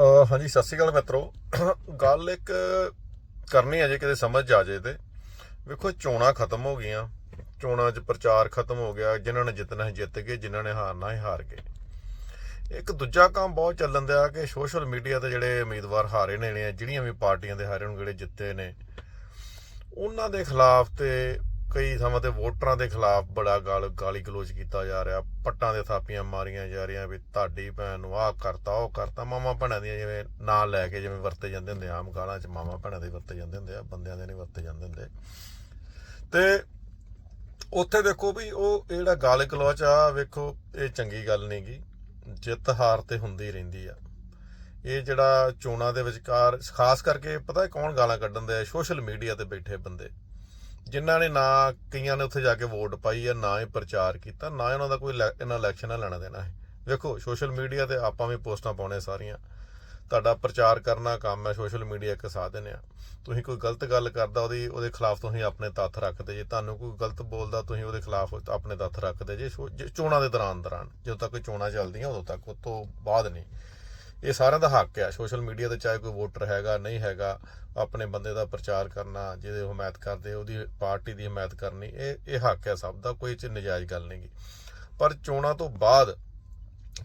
ਹਾਂਜੀ, ਸਤਿ ਸ਼੍ਰੀ ਅਕਾਲ ਮਿੱਤਰੋ। ਗੱਲ ਇੱਕ ਕਰਨੀ ਹੈ ਜੇ ਕਿਤੇ ਸਮਝ ਆ ਜੇ ਤੇ। ਵੇਖੋ, ਚੋਣਾਂ ਖਤਮ ਹੋ ਗਈਆਂ। ਚੋਣਾਂ 'ਚ ਪ੍ਰਚਾਰ ਖਤਮ ਹੋ ਗਿਆ। ਜਿਨ੍ਹਾਂ ਨੇ ਜਿੱਤਣਾ ਸੀ ਜਿੱਤ ਗਏ, ਜਿਨ੍ਹਾਂ ਨੇ ਹਾਰਨਾ ਸੀ ਹਾਰ ਗਏ। ਇੱਕ ਦੂਜਾ ਕੰਮ ਬਹੁਤ ਚੱਲਣ ਦਿਆ ਕਿ ਸੋਸ਼ਲ ਮੀਡੀਆ ਤੇ ਜਿਹੜੇ ਉਮੀਦਵਾਰ ਹਾਰੇ ਨੇ ਨੇ, ਜਿਹੜੀਆਂ ਵੀ ਪਾਰਟੀਆਂ ਦੇ ਹਾਰੇ ਨੂੰ, ਜਿਹੜੇ ਜਿੱਤੇ ਨੇ, ਉਹਨਾਂ ਦੇ ਖਿਲਾਫ ਤੇ ਕਈ ਥਾਵਾਂ ਤੇ ਵੋਟਰਾਂ ਦੇ ਖਿਲਾਫ ਬੜਾ ਗਾਲ ਗਾਲੀ ਗਲੋਚ ਕੀਤਾ ਜਾ ਰਿਹਾ। ਪੱਟਾਂ ਦੇ ਥਾਪੀਆਂ ਮਾਰੀਆਂ ਜਾ ਰਹੀਆਂ ਵੀ ਤੁਹਾਡੀ ਭੈਣ ਨੂੰ ਆਹ ਕਰਤਾ, ਉਹ ਕਰਤਾ। ਮਾਮਾ ਭੈਣਾਂ ਦੀਆਂ ਜਿਵੇਂ ਨਾਂ ਲੈ ਕੇ ਜਿਵੇਂ ਵਰਤੇ ਜਾਂਦੇ ਹੁੰਦੇ ਆਮ ਗਾਲਾਂ 'ਚ ਮਾਮਾ ਭੈਣਾਂ ਦੇ ਵਰਤੇ ਜਾਂਦੇ ਹੁੰਦੇ ਆ, ਬੰਦਿਆਂ ਦੇ ਨਹੀਂ ਵਰਤੇ ਜਾਂਦੇ ਹੁੰਦੇ। ਤੇ ਉੱਥੇ ਦੇਖੋ ਵੀ ਉਹ ਇਹ ਜਿਹੜਾ ਗਾਲ ਗਲੋਚ ਆ, ਵੇਖੋ, ਇਹ ਚੰਗੀ ਗੱਲ ਨਹੀਂ ਨਹੀਂਗੀ ਜਿੱਤ ਹਾਰ ਤੇ ਹੁੰਦੀ ਰਹਿੰਦੀ ਆ। ਇਹ ਜਿਹੜਾ ਚੋਣਾਂ ਦੇ ਵਿਚਕਾਰ, ਖਾਸ ਕਰਕੇ ਪਤਾ ਕੌਣ ਗਾਲਾਂ ਕੱਢਣ ਦੇ ਸੋਸ਼ਲ ਮੀਡੀਆ ਤੇ ਬੈਠੇ ਬੰਦੇ। ਜਿਨ੍ਹਾਂ ਨੇ ਨਾ ਕਈਆਂ ਨੇ ਉੱਥੇ ਜਾ ਕੇ ਵੋਟ ਪਾਈ ਆ, ਨਾ ਹੀ ਪ੍ਰਚਾਰ ਕੀਤਾ, ਨਾ ਹੀ ਉਹਨਾਂ ਦਾ ਕੋਈ ਲੈ- ਇਹਨਾਂ ਇਲੈਕਸ਼ਨ ਨਾਲ ਲੈਣਾ ਦੇਣਾ ਹੈ। ਵੇਖੋ, ਸੋਸ਼ਲ ਮੀਡੀਆ ਤੇ ਆਪਾਂ ਵੀ ਪੋਸਟਾਂ ਪਾਉਣੇ ਸਾਰੀਆਂ। ਤੁਹਾਡਾ ਪ੍ਰਚਾਰ ਕਰਨਾ ਕੰਮ ਹੈ, ਸੋਸ਼ਲ ਮੀਡੀਆ ਇੱਕ ਸਾਧਨ ਆ। ਤੁਸੀਂ ਕੋਈ ਗਲਤ ਗੱਲ ਕਰਦਾ, ਉਹਦੀ, ਉਹਦੇ ਖਿਲਾਫ ਤੁਸੀਂ ਆਪਣੇ ਤੱਥ ਰੱਖਦੇ ਜੇ। ਤੁਹਾਨੂੰ ਕੋਈ ਗਲਤ ਬੋਲਦਾ, ਤੁਸੀਂ ਉਹਦੇ ਖਿਲਾਫ ਆਪਣੇ ਤੱਥ ਰੱਖਦੇ ਜੇ। ਚੋਣਾਂ ਦੇ ਦੌਰਾਨ ਦੌਰਾਨ ਜਦੋਂ ਤੱਕ ਚੋਣਾਂ ਚੱਲਦੀਆਂ, ਉਦੋਂ ਤੱਕ, ਉਹ ਤੋਂ ਬਾਅਦ ਨਹੀਂ। ਇਹ ਸਾਰਿਆਂ ਦਾ ਹੱਕ ਆ, ਸੋਸ਼ਲ ਮੀਡੀਆ ਤੇ ਚਾਹੇ ਕੋਈ ਵੋਟਰ ਹੈਗਾ, ਨਹੀਂ ਹੈਗਾ, ਆਪਣੇ ਬੰਦੇ ਦਾ ਪ੍ਰਚਾਰ ਕਰਨਾ, ਜਿਹਦੇ ਹਮਾਇਤ ਕਰਦੇ, ਉਹਦੀ ਪਾਰਟੀ ਦੀ ਹਮਾਇਤ ਕਰਨੀ, ਇਹ ਇਹ ਹੱਕ ਹੈ ਸਭ ਦਾ, ਕੋਈ ਚ ਨਜਾਇਜ਼ ਗੱਲ ਨਹੀਂਗੀ ਪਰ ਚੋਣਾਂ ਤੋਂ ਬਾਅਦ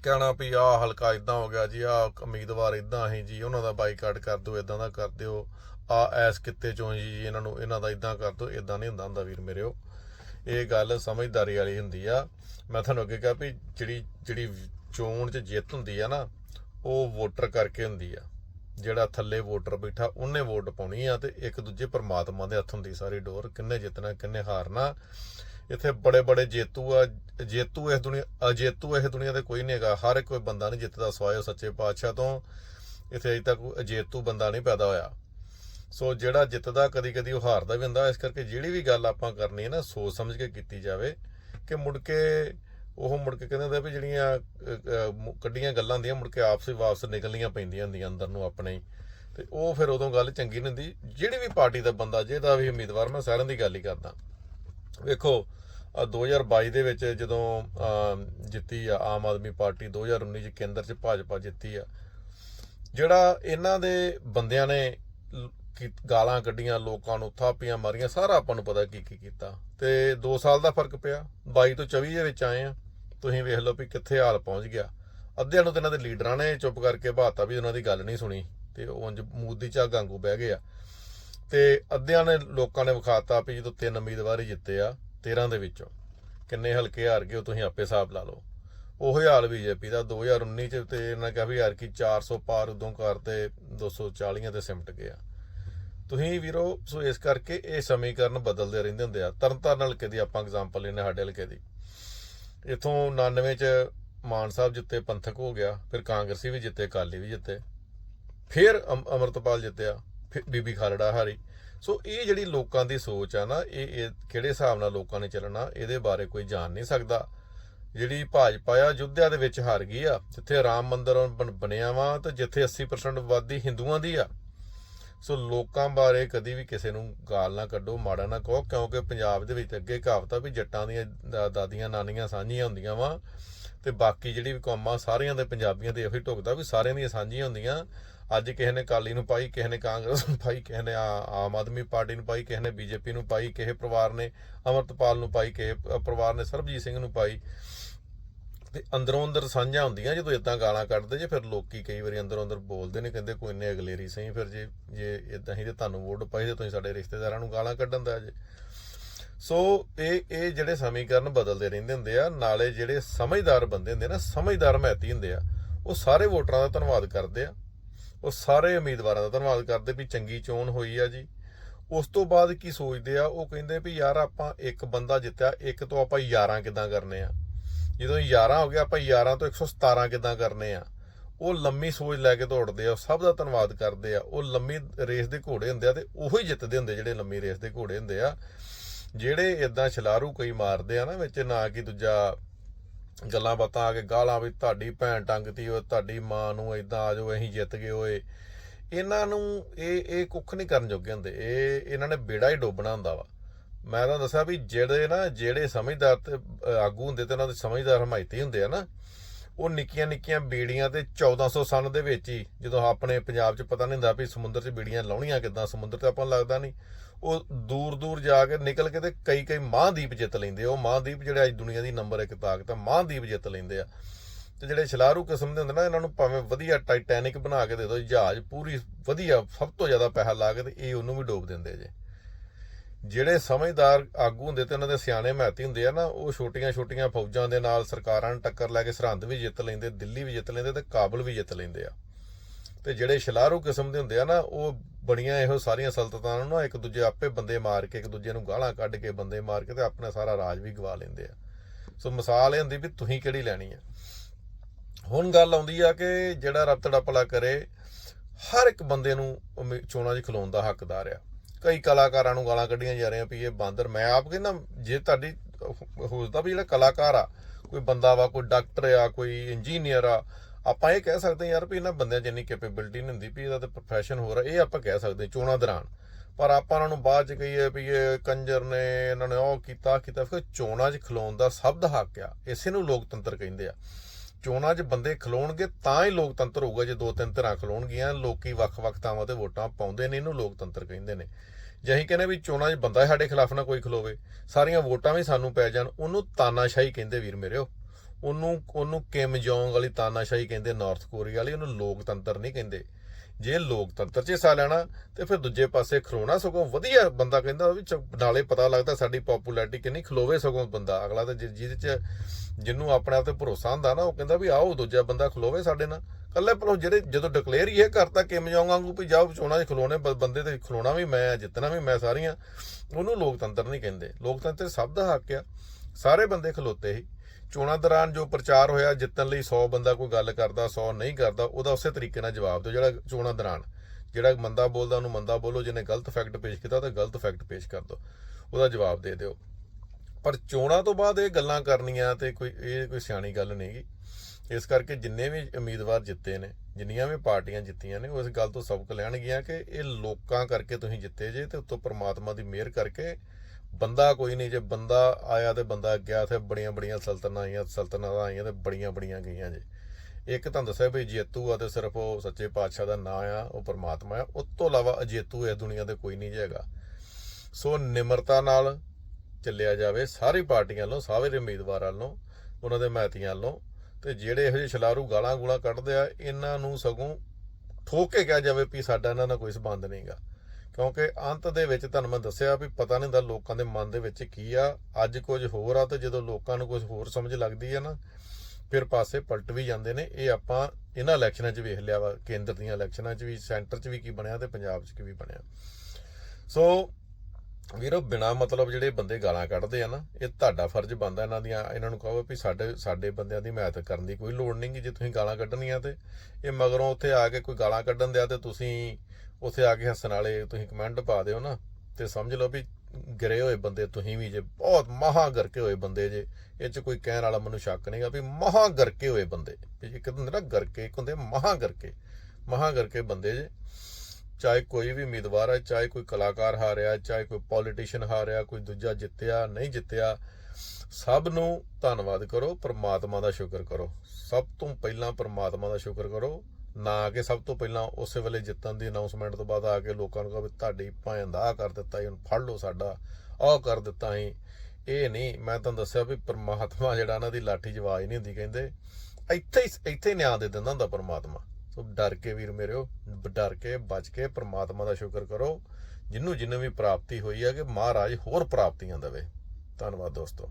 ਕਹਿਣਾ ਵੀ ਆਹ ਹਲਕਾ ਇਦਾਂ ਹੋ ਗਿਆ ਜੀ, ਆਹ ਉਮੀਦਵਾਰ ਇਦਾਂ ਹੈ ਜੀ, ਉਹਨਾਂ ਦਾ ਬਾਈਕਾਟ ਕਰ ਦਿਓ ਇਦਾਂ ਦਾ ਕਰ ਦਿਓ ਆ ਐਸ ਕਿੱਤੇ ਚੋਂ ਜੀ, ਇਹਨਾਂ ਨੂੰ, ਇਹਨਾਂ ਦਾ ਇਦਾਂ ਕਰ ਦਿਓ ਇਦਾਂ ਨਹੀਂ ਹੁੰਦਾ ਹੁੰਦਾ ਵੀਰ ਮੇਰਿਓ। ਇਹ ਗੱਲ ਸਮਝਦਾਰੀ ਵਾਲੀ ਹੁੰਦੀ ਆ। ਮੈਂ ਤੁਹਾਨੂੰ ਅੱਗੇ ਕਿਹਾ ਵੀ ਜਿਹੜੀ ਜਿਹੜੀ ਚੋਣ 'ਚ ਜਿੱਤ ਹੁੰਦੀ ਆ ਨਾ ਉਹ ਵੋਟਰ ਕਰਕੇ ਹੁੰਦੀ ਆ। ਜਿਹੜਾ ਥੱਲੇ ਵੋਟਰ ਬੈਠਾ, ਉਹਨੇ ਵੋਟ ਪਾਉਣੀ ਆ ਤੇ ਇੱਕ ਦੂਜੇ ਪਰਮਾਤਮਾ ਦੇ ਹੱਥ ਹੁੰਦੀ ਸਾਰੀ ਡੋਰ। ਕਿੰਨੇ ਜਿੱਤਣਾ, ਕਿੰਨੇ ਹਾਰਨਾ। ਇੱਥੇ ਬੜੇ ਬੜੇ ਜੇਤੂ ਆ। ਜੇਤੂ ਇਸ ਦੁਨੀਆ, ਅਜੇਤੂ ਇਸ ਦੁਨੀਆ ਤੇ ਕੋਈ ਨਹੀਂ ਹੈਗਾ। ਹਰ ਇੱਕ ਕੋਈ ਬੰਦਾ ਨਹੀਂ ਜਿੱਤਦਾ, ਸਵਾਏ ਸੱਚੇ ਪਾਤਸ਼ਾਹ ਤੋਂ। ਇੱਥੇ ਅਜੇ ਤੱਕ ਕੋਈ ਅਜੇਤੂ ਬੰਦਾ ਨਹੀਂ ਪੈਦਾ ਹੋਇਆ। ਸੋ ਜਿਹੜਾ ਜਿੱਤਦਾ ਕਦੀ ਕਦੀ ਉਹ ਹਾਰਦਾ ਵੀ ਹੁੰਦਾ। ਇਸ ਕਰਕੇ ਜਿਹੜੀ ਵੀ ਗੱਲ ਆਪਾਂ ਕਰਨੀ ਹੈ ਨਾ, ਸੋਚ ਸਮਝ ਕੇ ਕੀਤੀ ਜਾਵੇ ਕਿ ਮੁੜ ਕੇ ਉਹ ਮੁੜ ਕੇ ਕਹਿੰਦੇ ਹੁੰਦੇ ਵੀ ਜਿਹੜੀਆਂ ਅਹ, ਕੱਢੀਆਂ ਗੱਲਾਂ ਹੁੰਦੀਆਂ ਮੁੜ ਕੇ ਆਪਸ ਵਾਪਸ ਨਿਕਲਣੀਆਂ ਪੈਂਦੀਆਂ ਹੁੰਦੀਆਂ ਅੰਦਰ ਨੂੰ ਆਪਣੇ ਹੀ। ਤੇ ਉਹ ਫਿਰ ਉਦੋਂ ਗੱਲ ਚੰਗੀ ਨਹੀਂ ਹੁੰਦੀ। ਜਿਹੜੀ ਵੀ ਪਾਰਟੀ ਦਾ ਬੰਦਾ ਜਿਹਦਾ ਵੀ ਉਮੀਦਵਾਰ ਮੈਂ ਸਾਰਿਆਂ ਦੀ ਗੱਲ ਹੀ ਕਰਦਾ। ਵੇਖੋ ਆਹ 2022 ਦੇ ਵਿੱਚ ਜਦੋਂ ਜਿੱਤੀ ਆ ਆਮ ਆਦਮੀ ਪਾਰਟੀ 2019 ਚ ਕੇਂਦਰ ਚ ਭਾਜਪਾ ਜਿੱਤੀ ਆ ਜਿਹੜਾ ਇਹਨਾਂ ਦੇ ਬੰਦਿਆਂ ਨੇ ਲ- ਗਾਲਾਂ ਕੱਢੀਆਂ ਲੋਕਾਂ ਨੂੰ ਥਾਪੀਆਂ ਮਾਰੀਆਂ ਸਾਰਾ ਆਪਾਂ ਨੂੰ ਪਤਾ ਕੀ ਕੀ ਕੀਤਾ। ਤੇ 2 ਸਾਲ ਦਾ ਫ਼ਰਕ ਪਿਆ। 22 ਤੋਂ 24 ਦੇ ਵਿੱਚ ਆਏ ਆ। ਤੁਸੀਂ ਵੇਖ ਲਓ ਵੀ ਕਿੱਥੇ ਹਾਲ ਪਹੁੰਚ ਗਿਆ। ਅੱਧਿਆਂ ਨੂੰ ਤੇ ਇਹਨਾਂ ਦੇ ਲੀਡਰਾਂ ਨੇ ਚੁੱਪ ਕਰਕੇ ਬਾਤਾ ਵੀ ਉਹਨਾਂ ਦੀ ਗੱਲ ਨਹੀਂ ਸੁਣੀ ਤੇ ਉਹ ਉਂਝ ਮੂਦੀ ਚਾ ਗਾਂਗੂ ਬਹਿ ਗਏ ਆ। ਤੇ ਅੱਧਿਆਂ ਨੇ ਲੋਕਾਂ ਨੇ ਵਿਖਾਤਾ ਵੀ ਜਦੋਂ ਤਿੰਨ ਉਮੀਦਵਾਰ ਜਿੱਤੇ ਆ 13 ਦੇ ਵਿੱਚੋਂ। ਕਿੰਨੇ ਹਲਕੇ ਹਾਰ ਗਏ ਉਹ ਤੁਸੀਂ ਆਪੇ ਹਿਸਾਬ ਲਾ ਲਓ। ਉਹੀ ਹਾਲ ਬੀਜੇਪੀ ਦਾ 2019 ਚ ਤੇ ਇਹਨਾਂ ਕਿਹਾ ਵੀ ਯਾਰ ਕੀ 400 ਪਾਰ ਉਦੋਂ ਕਰਤੇ 240 ਤੇ ਸਿਮਟ ਗਿਆ ਤੁਸੀਂ ਵੀਰੋ, ਸੋ ਇਸ ਕਰਕੇ ਇਹ ਸਮੀਕਰਨ ਬਦਲਦੇ ਰਹਿੰਦੇ ਹੁੰਦੇ ਆ। ਤਰਨਤਾਰਨ ਹਲਕੇ ਦੀ ਆਪਾਂ ਐਗਜ਼ਾਮਪਲ ਲੈਨੇ ਸਾਡੇ ਹਲਕੇ ਦੀ ਇਥੋਂ 99 ਚ ਮਾਨ ਸਾਹਿਬ ਜਿੱਤੇ, ਪੰਥਕ ਹੋ ਗਿਆ, ਫਿਰ ਕਾਂਗਰਸੀ ਵੀ ਜਿੱਤੇ, ਅਕਾਲੀ ਵੀ ਜਿੱਤੇ, ਫਿਰ ਅਮ- ਅਮਰਤਪਾਲ ਜਿੱਤਿਆ, ਫਿਰ ਬੀਬੀ ਖਾਲੜਾ ਹਾਰੀ। ਸੋ ਇਹ ਜਿਹੜੀ ਲੋਕਾਂ ਦੀ ਸੋਚ ਆ ਨਾ, ਇਹ ਇਹ ਕਿਹੜੇ ਹਿਸਾਬ ਨਾਲ ਲੋਕਾਂ ਨੇ ਚੱਲਣਾ, ਇਹਦੇ ਬਾਰੇ ਕੋਈ ਜਾਣ ਨਹੀਂ ਸਕਦਾ। ਜਿਹੜੀ ਭਾਜਪਾ ਆ ਯੁੱਧਿਆ ਦੇ ਵਿੱਚ ਹਾਰ ਗਈ ਆ, ਜਿੱਥੇ ਰਾਮ ਮੰਦਿਰ ਬਣਿਆ ਵਾ, ਤੇ ਜਿੱਥੇ 80% ਵਾਦੀ ਹਿੰਦੂਆਂ ਦੀ ਆ ਸੋ ਲੋਕਾਂ ਬਾਰੇ ਕਦੀ ਵੀ ਕਿਸੇ ਨੂੰ ਗਾਲ ਨਾ ਕੱਢੋ, ਮਾੜਾ ਨਾ ਕਹੋ, ਕਿਉਂਕਿ ਪੰਜਾਬ ਦੇ ਵਿੱਚ ਅੱਗੇ ਕਹਾਵਤਾਂ ਵੀ ਜੱਟਾਂ ਦੀਆਂ ਦਾ- ਦਾਦੀਆਂ ਨਾਨੀਆਂ ਸਾਂਝੀਆਂ ਹੁੰਦੀਆਂ ਵਾ ਤੇ ਬਾਕੀ ਜਿਹੜੀ ਵੀ ਕੌਮਾਂ ਸਾਰਿਆਂ ਦੇ ਪੰਜਾਬੀਆਂ ਦੇ ਇਹੋ ਹੀ ਢੁਕਦਾ ਵੀ ਸਾਰਿਆਂ ਦੀਆਂ ਸਾਂਝੀਆਂ ਹੁੰਦੀਆਂ। ਅੱਜ ਕਿਸੇ ਨੇ ਕਾਲੀ ਨੂੰ ਪਾਈ, ਕਿਸੇ ਨੇ ਕਾਂਗਰਸ ਨੂੰ ਪਾਈ, ਕਿਸੇ ਨੇ ਆਮ ਆਦਮੀ ਪਾਰਟੀ ਨੂੰ ਪਾਈ, ਕਿਸੇ ਨੇ ਬੀਜੇਪੀ ਨੂੰ ਪਾਈ, ਕਿਸੇ ਪਰਿਵਾਰ ਨੇ ਅਮਰਤਪਾਲ ਨੂੰ ਪਾਈ, ਕਿਸੇ ਪਰਿਵਾਰ ਨੇ ਸਰਬਜੀਤ ਸਿੰਘ ਨੂੰ ਪਾਈ। ਤੇ ਅੰਦਰੋਂ ਅੰਦਰ ਸਾਂਝਾ ਹੁੰਦੀਆਂ ਜਦੋਂ ਇਦਾਂ ਗਾਲਾਂ ਕੱਢਦੇ ਜੇ, ਫਿਰ ਲੋਕੀ ਕਈ ਵਾਰੀ ਅੰਦਰੋਂ ਅੰਦਰ ਬੋਲਦੇ ਨੇ, ਕਹਿੰਦੇ ਕੋਈ ਇੰਨੇ ਅਗਲੇਰੀ ਸਹੀ, ਫਿਰ ਜੇ ਜੇ ਇਦਾਂ ਹੀ ਤੇ ਤੁਹਾਨੂੰ ਵੋਟ ਪਾਈ ਤੇ ਤੁਸੀਂ ਸਾਡੇ ਰਿਸ਼ਤੇਦਾਰਾਂ ਨੂੰ ਗਾਲਾਂ ਕੱਢਣ ਦਾ ਜੇ। ਸੋ ਇਹ ਇਹ ਜਿਹੜੇ ਸਮੀਕਰਨ ਬਦਲਦੇ ਰਹਿੰਦੇ ਹੁੰਦੇ ਆ, ਨਾਲੇ ਜਿਹੜੇ ਸਮਝਦਾਰ ਬੰਦੇ ਹੁੰਦੇ ਨਾ, ਸਮਝਦਾਰ ਮਹਿਤੀ ਹੁੰਦੇ ਆ, ਉਹ ਸਾਰੇ ਵੋਟਰਾਂ ਦਾ ਧੰਨਵਾਦ ਕਰਦੇ ਆ। ਉਹ ਸਾਰੇ ਉਮੀਦਵਾਰਾਂ ਦਾ ਧੰਨਵਾਦ ਕਰਦੇ ਵੀ ਚੰਗੀ ਚੋਣ ਹੋਈ ਆ ਜੀ। ਉਸ ਤੋਂ ਬਾਅਦ ਕੀ ਸੋਚਦੇ ਆ? ਉਹ ਕਹਿੰਦੇ ਵੀ ਯਾਰ ਆਪਾਂ ਇੱਕ ਬੰਦਾ ਜਿੱਤਿਆ, ਇੱਕ ਤੋਂ ਆਪਾਂ 11 ਕਿਦਾਂ ਕਰਨੇ ਆ? ਜਦੋਂ 11 ਹੋ ਗਿਆ, ਆਪਾਂ 11 ਤੋਂ 117 ਕਿਦਾਂ ਕਰਨੇ ਆ? ਉਹ ਲੰਮੀ ਸੋਚ ਲੈ ਕੇ ਦੌੜਦੇ ਆ ਸਭ ਦਾ ਧੰਨਵਾਦ ਕਰਦੇ ਆ। ਉਹ ਲੰਮੀ ਰੇਸ ਦੇ ਘੋੜੇ ਹੁੰਦੇ ਆ ਤੇ ਉਹੀ ਜਿੱਤਦੇ ਹੁੰਦੇ ਜਿਹੜੇ ਲੰਮੀ ਰੇਸ ਦੇ ਘੋੜੇ ਹੁੰਦੇ ਆ। ਜਿਹੜੇ ਇਦਾਂ ਛਲਾਰੂ ਕਈ ਮਾਰਦੇ ਆ ਨਾ ਵਿੱਚ, ਨਾ ਕਿ ਦੂਜਾ ਗੱਲਾਂ ਬਾਤਾਂ ਆ ਕੇ ਗਾਲਾਂ ਵੀ ਤੁਹਾਡੀ ਭੈਣ ਟੰਗਤੀ ਓ ਤੁਹਾਡੀ ਮਾਂ ਨੂੰ ਇਦਾਂ ਆ ਜਾਓ, ਅਸੀਂ ਜਿੱਤ ਗਏ ਓਏ ਇਹਨਾਂ ਨੂੰ ਇਹ ਇਹ ਕੁੱਖ ਨਹੀਂ ਕਰਨ ਜੋਗੇ ਹੁੰਦੇ। ਇਹ, ਇਹਨਾਂ ਨੇ ਬੇੜਾ ਹੀ ਡੋਬਣਾ ਹੁੰਦਾ ਵਾ। ਮੈਂ ਤਾਂ ਦੱਸਿਆ ਵੀ ਜਿਹੜੇ ਨਾ, ਜਿਹੜੇ ਸਮਝਦਾਰ ਤੇ ਆਗੂ ਹੁੰਦੇ ਤੇ ਉਹਨਾਂ ਦੇ ਸਮਝਦਾਰ ਹਮਾਇਤੀ ਹੁੰਦੇ ਆ ਨਾ, ਉਹ ਨਿੱਕੀਆਂ ਨਿੱਕੀਆਂ ਬੀੜੀਆਂ ਤੇ 1400 ਸਨ ਦੇ ਵਿੱਚ ਹੀ, ਜਦੋਂ ਆਪਣੇ ਪੰਜਾਬ 'ਚ ਪਤਾ ਨਹੀਂ ਹੁੰਦਾ ਵੀ ਸਮੁੰਦਰ 'ਚ ਬੀੜੀਆਂ ਲਾਉਣੀਆਂ ਕਿੱਦਾਂ, ਸਮੁੰਦਰ ਤੇ ਆਪਾਂ ਨੂੰ ਲੱਗਦਾ ਨਹੀਂ, ਉਹ ਦੂਰ ਦੂਰ ਜਾ ਕੇ ਨਿਕਲ ਕੇ ਤੇ ਕਈ ਕਈ ਮਹਾਂਦੀਪ ਜਿੱਤ ਲੈਂਦੇ ਉਹ ਮਹਾਂਦੀਪ ਜਿਹੜੇ ਅੱਜ ਦੁਨੀਆ ਦੀ ਨੰਬਰ 1 ਤਾਕਤ ਆ, ਮਹਾਂਦੀਪ ਜਿੱਤ ਲੈਂਦੇ ਆ। ਤੇ ਜਿਹੜੇ ਛਲਾਰੂ ਕਿਸਮ ਦੇ ਹੁੰਦੇ ਨਾ, ਇਹਨਾਂ ਨੂੰ ਭਾਵੇਂ ਵਧੀਆ ਟਾਈਟੈਨਿਕ ਬਣਾ ਕੇ ਦੇ ਦਿਓ, ਜਹਾਜ਼ ਪੂਰੀ ਵਧੀਆ, ਸਭ ਤੋਂ ਜ਼ਿਆਦਾ ਪੈਸਾ ਲਾ ਕੇ ਤੇ ਇਹ ਉਹਨੂੰ ਵੀ ਡੋਬ ਦਿੰਦੇ ਜੇ। ਜਿਹੜੇ ਸਮਝਦਾਰ ਆਗੂ ਹੁੰਦੇ ਤੇ ਉਹਨਾਂ ਦੇ ਸਿਆਣੇ ਮਹਿਤੀ ਹੁੰਦੇ ਆ ਨਾ, ਉਹ ਛੋਟੀਆਂ ਛੋਟੀਆਂ ਫੌਜਾਂ ਦੇ ਨਾਲ ਸਰਕਾਰਾਂ ਨੂੰ ਟੱਕਰ ਲੈ ਕੇ ਸਰਹੰਦ ਵੀ ਜਿੱਤ ਲੈਂਦੇ, ਦਿੱਲੀ ਵੀ ਜਿੱਤ ਲੈਂਦੇ ਤੇ ਕਾਬਲ ਵੀ ਜਿੱਤ ਲੈਂਦੇ ਆ। ਤੇ ਜਿਹੜੇ ਸ਼ਲਾਰੂ ਕਿਸਮ ਦੇ ਹੁੰਦੇ ਆ ਨਾ, ਉਹ ਬੜੀਆਂ ਇਹੋ ਸਾਰੀਆਂ ਸਲਤਨਤਾਂ ਨੂੰ ਨਾ ਇੱਕ ਦੂਜੇ ਆਪੇ ਬੰਦੇ ਮਾਰ ਕੇ, ਇੱਕ ਦੂਜੇ ਨੂੰ ਗਾਲਾਂ ਕੱਢ ਕੇ ਬੰਦੇ ਮਾਰ ਕੇ ਤੇ ਆਪਣਾ ਸਾਰਾ ਰਾਜ ਵੀ ਗਵਾ ਲੈਂਦੇ ਆ। ਸੋ ਮਿਸਾਲ ਇਹ ਹੁੰਦੀ ਵੀ ਤੁਸੀਂ ਕਿਹੜੀ ਲੈਣੀ ਆ। ਹੁਣ ਗੱਲ ਆਉਂਦੀ ਆ ਕਿ ਜਿਹੜਾ ਰੱਬ ਕਰੇ, ਹਰ ਇੱਕ ਬੰਦੇ ਨੂੰ ਚੋਣਾਂ 'ਚ ਖਲੋਣ ਦਾ ਹੱਕਦਾਰ ਆ। ਕਈ ਕਲਾਕਾਰਾਂ ਨੂੰ ਗਾਲਾਂ ਕੱਢੀਆਂ ਜਾ ਰਹੀਆਂ ਵੀ ਇਹ ਬਾਂਦਰ, ਮੈਂ ਆਪ ਕਹਿੰਦਾ, ਜੇ ਤੁਹਾਡੀ ਹੋਸਦਾ ਵੀ ਜਿਹੜਾ ਕਲਾਕਾਰ ਆ, ਕੋਈ ਬੰਦਾ ਵਾ, ਕੋਈ ਡਾਕਟਰ ਆ, ਕੋਈ ਇੰਜੀਨੀਅਰ ਆ, ਆਪਾਂ ਇਹ ਕਹਿ ਸਕਦੇ ਹਾਂ ਯਾਰ ਵੀ ਇਹਨਾਂ ਬੰਦਿਆਂ 'ਚ ਇੰਨੀ ਕੈਪੇਬਿਲਿਟੀ ਨਹੀਂ ਹੁੰਦੀ ਵੀ ਇਹਦਾ ਤੇ ਪ੍ਰੋਫੈਸ਼ਨ ਹੋਰ ਰਿਹਾ ਇਹ ਆਪਾਂ ਕਹਿ ਸਕਦੇ ਹਾਂ ਚੋਣਾਂ ਦੌਰਾਨ। ਪਰ ਆਪਾਂ ਉਹਨਾਂ ਨੂੰ ਬਾਅਦ 'ਚ ਕਹੀਏ ਵੀ ਇਹ ਕੰਜਰ ਨੇ ਇਹਨਾਂ ਨੇ ਉਹ ਕੀਤਾ ਕੀਤਾ, ਫਿਰ ਚੋਣਾਂ 'ਚ ਖਲੋਣ ਦਾ ਸਭ ਦਾ ਹੱਕ ਆ, ਇਸੇ ਨੂੰ ਲੋਕਤੰਤਰ ਕਹਿੰਦੇ ਆ। ਚੋਣਾਂ 'ਚ ਬੰਦੇ ਖਲੋਣਗੇ ਤਾਂ ਹੀ ਲੋਕਤੰਤਰ ਹੋਊਗਾ ਜੇ ਦੋ ਤਿੰਨ ਧਿਰਾਂ ਖਲੋਣਗੀਆਂ। ਲੋਕੀ ਵੱਖ-ਵੱਖ ਥਾਵਾਂ ਤੇ ਵੋਟਾਂ ਪਾਉਂਦੇ ਨੇ, ਇਹਨੂੰ ਲੋਕਤੰਤਰ ਕਹਿੰਦੇ ਨੇ। ਜੇ ਅਸੀਂ ਕਹਿੰਦੇ ਵੀ ਚੋਣਾਂ 'ਚ ਬੰਦਾ ਸਾਡੇ ਖਿਲਾਫ ਨਾ ਕੋਈ ਖਲੋਵੇ, ਸਾਰੀਆਂ ਵੋਟਾਂ ਵੀ ਸਾਨੂੰ ਪੈ ਜਾਣ, ਉਹਨੂੰ ਤਾਨਾਸ਼ਾਹੀ ਕਹਿੰਦੇ ਵੀਰ ਮੇਰਿਓ। ਉਹਨੂੰ ਉਹਨੂੰ ਕਿਮ ਜੋਂਗ ਵਾਲੀ ਤਾਨਾਸ਼ਾਹੀ ਕਹਿੰਦੇ, ਨਾਰਥ ਕੋਰੀਆ ਵਾਲੀ, ਉਹਨੂੰ ਲੋਕਤੰਤਰ ਨਹੀਂ ਕਹਿੰਦੇ। ਜੇ ਲੋਕਤੰਤਰ 'ਚ ਹਿੱਸਾ ਲੈਣਾ ਤੇ ਫਿਰ ਦੂਜੇ ਪਾਸੇ ਖਲੋਣਾ ਸਗੋਂ ਵਧੀਆ ਬੰਦਾ ਕਹਿੰਦਾ ਵੀ ਨਾਲੇ ਪਤਾ ਲੱਗਦਾ ਸਾਡੀ ਪਪੂਲੈਰਿਟੀ ਕਿੰਨੀ ਖਲੋਵੇ ਸਗੋਂ ਬੰਦਾ। ਅਗਲਾ ਤੇ ਜਿਹਦੇ 'ਚ ਜਿਹਨੂੰ ਆਪਣੇ ਆਪ ਤੇ ਭਰੋਸਾ ਹੁੰਦਾ ਨਾ, ਉਹ ਕਹਿੰਦਾ ਵੀ ਆਓ ਦੂਜਾ ਬੰਦਾ ਖਲੋਵੇ ਸਾਡੇ ਨਾਲ। ਕੱਲੇ ਪਰ ਜਿਹੜੇ ਜਦੋਂ ਡਿਕਲੇਅਰ ਹੀ ਇਹ ਕਰਤਾ ਕਿਮ ਜੋਂਗ ਵਾਂਗੂ ਵੀ ਜਾਓ ਚੋਣਾਂ 'ਚ ਖਲੋਣੇ, ਬ- ਬੰਦੇ ਤੇ ਖਲੋਣਾ ਵੀ ਮੈਂ, ਜਿੱਤਣਾ ਵੀ ਮੈਂ ਸਾਰੀਆਂ, ਉਹਨੂੰ ਲੋਕਤੰਤਰ ਨਹੀਂ ਕਹਿੰਦੇ। ਲੋਕਤੰਤਰ ਸਭ ਦਾ ਹੱਕ ਆ। ਸਾਰੇ ਬੰਦੇ ਖਲੋਤੇ ਹੀ ਚੋਣਾਂ ਦੌਰਾਨ ਜੋ ਪ੍ਰਚਾਰ ਹੋਇਆ, ਜਿੱਤਣ ਲਈ 100 ਬੰਦਾ ਕੋਈ ਗੱਲ ਕਰਦਾ 100 ਨਹੀਂ ਕਰਦਾ, ਉਹਦਾ ਉਸੇ ਤਰੀਕੇ ਨਾਲ ਜਵਾਬ ਦਿਓ ਜਿਹੜਾ ਚੋਣਾਂ ਦੌਰਾਨ। ਜਿਹੜਾ ਮੰਦਾ ਬੋਲਦਾ, ਉਹਨੂੰ ਮੰਦਾ ਬੋਲੋ, ਜਿਹਨੇ ਗਲਤ ਫੈਕਟ ਪੇਸ਼ ਕੀਤਾ ਤਾਂ ਗਲਤ ਫੈਕਟ ਪੇਸ਼ ਕਰ ਦਿਓ, ਉਹਦਾ ਜਵਾਬ ਦੇ ਦਿਓ। ਪਰ ਚੋਣਾਂ ਤੋਂ ਬਾਅਦ ਇਹ ਗੱਲਾਂ ਕਰਨੀਆਂ ਤੇ ਕੋਈ, ਇਹ ਕੋਈ ਸਿਆਣੀ ਗੱਲ ਨਹੀਂਗੀ ਇਸ ਕਰਕੇ ਜਿੰਨੇ ਵੀ ਉਮੀਦਵਾਰ ਜਿੱਤੇ ਨੇ, ਜਿੰਨੀਆਂ ਵੀ ਪਾਰਟੀਆਂ ਜਿੱਤੀਆਂ ਨੇ, ਉਹ ਇਸ ਗੱਲ ਤੋਂ ਸਬਕ ਲੈਣਗੀਆਂ ਕਿ ਇਹ ਲੋਕਾਂ ਕਰਕੇ ਤੁਸੀਂ ਜਿੱਤੇ ਜੇ ਤੇ ਉੱਤੋਂ ਪਰਮਾਤਮਾ ਦੀ ਮਿਹਰ ਕਰਕੇ ਬੰਦਾ ਕੋਈ ਨਹੀਂ, ਜੇ ਬੰਦਾ ਆਇਆ ਤੇ ਬੰਦਾ ਗਿਆ ਤੇ ਬੜੀਆਂ ਬੜੀਆਂ ਸਲਤਨਤਾਂ ਆਈਆਂ ਸਲਤਨਤਾਂ ਆਈਆਂ ਤੇ ਬੜੀਆਂ ਬੜੀਆਂ ਗਈਆਂ ਜੇ। ਇੱਕ ਤੁਹਾਨੂੰ ਦੱਸਿਆ ਵੀ ਜੇਤੂ ਆ ਤੇ ਸਿਰਫ ਉਹ ਸੱਚੇ ਪਾਤਸ਼ਾਹ ਦਾ ਨਾਂ ਆ, ਉਹ ਪਰਮਾਤਮਾ ਆ। ਉਸ ਤੋਂ ਇਲਾਵਾ ਅਜੇਤੂ ਇਸ ਦੁਨੀਆ ਤੇ ਕੋਈ ਨਹੀਂ ਹੈਗਾ। ਸੋ ਨਿਮਰਤਾ ਨਾਲ ਚੱਲਿਆ ਜਾਵੇ, ਸਾਰੀ ਪਾਰਟੀਆਂ ਵੱਲੋਂ, ਸਾਰੇ ਉਮੀਦਵਾਰਾਂ ਵੱਲੋਂ, ਉਹਨਾਂ ਦੇ ਮਹਿਤੀਆਂ ਵੱਲੋਂ, ਤੇ ਜਿਹੜੇ ਇਹੋ ਜਿਹੇ ਛਲਾਰੂ ਗਾਲਾਂ ਗੂਲਾਂ ਕੱਢਦੇ ਆ, ਇਹਨਾਂ ਨੂੰ ਸਗੋਂ ਠੋਕ ਕੇ ਕਿਹਾ ਜਾਵੇ ਵੀ ਸਾਡਾ ਇਹਨਾਂ ਨਾਲ ਕੋਈ ਸਬੰਧ ਨਹੀਂਗਾ ਕਿਉਂਕਿ ਅੰਤ ਦੇ ਵਿੱਚ ਤੁਹਾਨੂੰ ਮੈਂ ਦੱਸਿਆ ਵੀ ਪਤਾ ਨਹੀਂ ਹੁੰਦਾ ਲੋਕਾਂ ਦੇ ਮਨ ਦੇ ਵਿੱਚ ਕੀ ਆ। ਅੱਜ ਕੁਝ ਹੋਰ ਆ ਤੇ ਜਦੋਂ ਲੋਕਾਂ ਨੂੰ ਕੁਝ ਹੋਰ ਸਮਝ ਲੱਗਦੀ ਆ ਨਾ, ਫਿਰ ਪਾਸੇ ਪਲਟ ਵੀ ਜਾਂਦੇ ਨੇ। ਇਹ ਆਪਾਂ ਇਹਨਾਂ ਇਲੈਕਸ਼ਨਾਂ 'ਚ ਵੇਖ ਲਿਆ ਵਾ, ਕੇਂਦਰ ਦੀਆਂ ਇਲੈਕਸ਼ਨਾਂ 'ਚ ਵੀ, ਸੈਂਟਰ 'ਚ ਵੀ ਕੀ ਬਣਿਆ ਤੇ ਪੰਜਾਬ 'ਚ ਕੀ ਵੀ ਬਣਿਆ। ਸੋ ਵੀਰੋ, ਬਿਨਾ ਮਤਲਬ ਜਿਹੜੇ ਬੰਦੇ ਗਾਲਾਂ ਕੱਢਦੇ ਆ ਨਾ, ਇਹ ਤੁਹਾਡਾ ਫਰਜ਼ ਬਣਦਾ ਇਹਨਾਂ ਦੀਆਂ। ਇਹਨਾਂ ਨੂੰ ਕਹੋ ਵੀ ਸਾਡੇ ਸਾਡੇ ਬੰਦਿਆਂ ਦੀ ਮਦਦ ਕਰਨ ਦੀ ਕੋਈ ਲੋੜ ਨਹੀਂ ਕਿ ਜੇ ਤੁਸੀਂ ਗਾਲਾਂ ਕੱਢਣੀਆਂ ਤੇ। ਇਹ ਮਗਰੋਂ ਉੱਥੇ ਆ ਕੇ ਕੋਈ ਗਾਲਾਂ ਕੱਢਣ ਦਿਆ ਤੇ ਤੁਸੀਂ ਉੱਥੇ ਆ ਕੇ ਹੱਸਣ ਵਾਲੇ ਤੁਸੀਂ ਕਮੈਂਟ ਪਾ ਦਿਓ ਨਾ ਤੇ ਸਮਝ ਲਓ ਵੀ ਗਰੇ ਹੋਏ ਬੰਦੇ ਤੁਸੀਂ ਵੀ ਜੇ, ਬਹੁਤ ਮਹਾ ਗਰਕੇ ਹੋਏ ਬੰਦੇ ਜੇ, ਇਹ ਚ ਕੋਈ ਕਹਿਣ ਵਾਲਾ ਮੈਨੂੰ ਸ਼ੱਕ ਨਹੀਂਗਾ ਵੀ ਮਹਾ ਗਰਕੇ ਹੋਏ ਬੰਦੇ। ਵੀ ਇੱਕ ਹੁੰਦੇ ਨਾ ਗਰਕੇ, ਇੱਕ ਹੁੰਦੇ ਮਹਾ ਗਰਕੇ। ਮਹਾ ਗਰਕੇ ਬੰਦੇ ਜੇ, ਚਾਹੇ ਕੋਈ ਵੀ ਉਮੀਦਵਾਰ ਹੈ ਚਾਹੇ ਕੋਈ ਕਲਾਕਾਰ ਹਾਰਿਆ, ਚਾਹੇ ਕੋਈ ਪੋਲੀਟੀਸ਼ੀਅਨ ਹਾਰਿਆ, ਕੋਈ ਦੂਜਾ ਜਿੱਤਿਆ, ਨਹੀਂ ਜਿੱਤਿਆ, ਸਭ ਨੂੰ ਧੰਨਵਾਦ ਕਰੋ, ਪਰਮਾਤਮਾ ਦਾ ਸ਼ੁਕਰ ਕਰੋ। ਸਭ ਤੋਂ ਪਹਿਲਾਂ ਪਰਮਾਤਮਾ ਦਾ ਸ਼ੁਕਰ ਕਰੋ ਨਾ ਆ ਕੇ ਸਭ ਤੋਂ ਪਹਿਲਾਂ ਉਸੇ ਵੇਲੇ ਜਿੱਤਣ ਦੀ ਅਨਾਉਂਸਮੈਂਟ ਤੋਂ ਬਾਅਦ ਆ ਕੇ ਲੋਕਾਂ ਨੂੰ ਕਹੋ ਵੀ ਤੁਹਾਡੀ ਭਾਂ ਦਾ ਆਹ ਕਰ ਦਿੱਤਾ ਜੀ ਹੁਣ ਫੜ ਲਓ ਸਾਡਾ, ਆਹ ਕਰ ਦਿੱਤਾ ਸੀ। ਇਹ ਨਹੀਂ ਮੈਂ ਤੁਹਾਨੂੰ ਦੱਸਿਆ ਵੀ ਪਰਮਾਤਮਾ ਜਿਹੜਾ ਇਹਨਾਂ ਦੀ ਲਾਠੀ 'ਚ ਆਵਾਜ਼ ਨਹੀਂ ਹੁੰਦੀ, ਕਹਿੰਦੇ, ਇੱਥੇ ਹੀ, ਇੱਥੇ ਨਿਆਂ ਦੇ ਦਿੰਦਾ ਹੁੰਦਾ ਪ੍ਰਮਾਤਮਾ। ਸੋ ਡਰ ਕੇ ਵੀਰ ਮੇਰਿਓ ਡਰ ਕੇ, ਬਚ ਕੇ ਪਰਮਾਤਮਾ ਦਾ ਸ਼ੁਕਰ ਕਰੋ, ਜਿੰਨੂੰ ਜਿੰਨੂੰ ਵੀ ਪ੍ਰਾਪਤੀ ਹੋਈ ਹੈ ਕਿ ਮਹਾਰਾਜ ਹੋਰ ਪ੍ਰਾਪਤੀਆਂ ਦੇਵੇ। ਧੰਨਵਾਦ ਦੋਸਤੋ।